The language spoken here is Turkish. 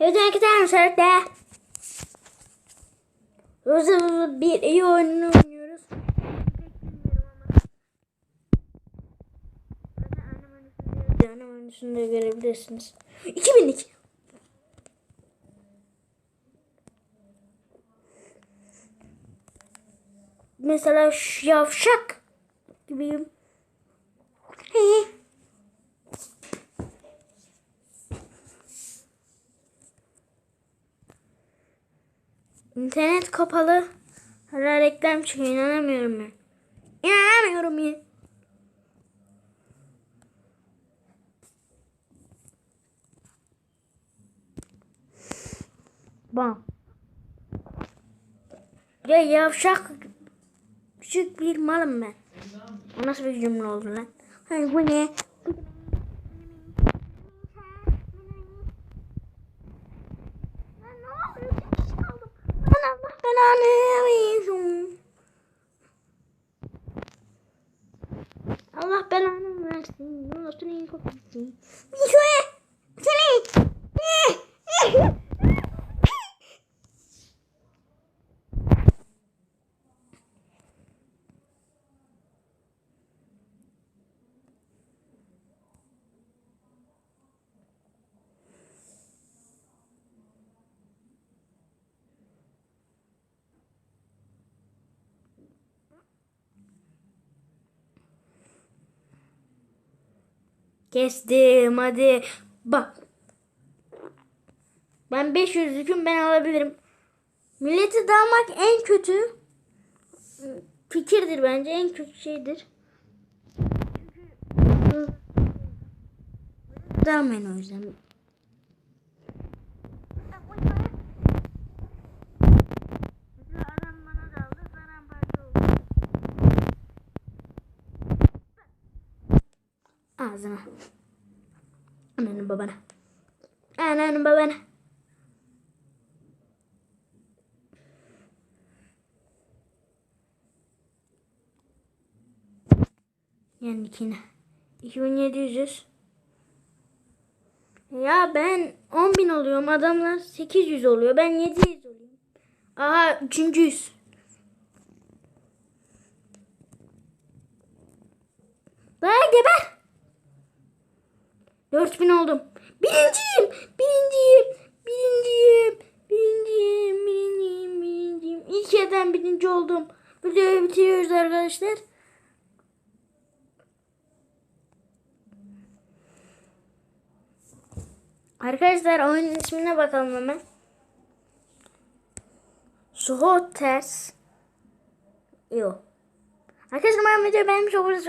Evet arkadaşlar de. Rosa bir iyi oyununu oynuyoruz. Annem oyunusunu da görebilirsiniz. 2002. Mesela yavşak gibiyim. Hey. İnternet kapalı. Hala reklam çıkıyor. İnanamıyorum ben. İnanamıyorum ya. Bam. Ya yavşak küçük bir malım ben. O nasıl bir cümle oldu lan? Hayır bu ne? Lan ne oluyor? Sessiz kaldım. Lan Allah belanı versin. Allah belanı versin. Olsun iyi kopsun. Kestim hadi. Bak. Ben 500 yüküm ben alabilirim. Milleti dalmak en kötü fikirdir bence. En kötü şeydir. Dalmayın o yüzden. Ağzına. Ananın babana. Ananın babana. Yani ikine. 2700. Ya ben 10.000 oluyorum. Adamlar 800 oluyor. Ben 700 oluyorum. Aha üçüncüyüz. Daha geber. 4000 oldum. Birinciyim. Birinciyim. Birinciyim. Birinciyim. Birinciyim. Birinciyim. İlk yerden birinci oldum. Videoyu bitiriyoruz arkadaşlar. Arkadaşlar oyunun ismine bakalım hemen. Suho Ters. Yok. Arkadaşlar ben videoyu beğenmiş olursanız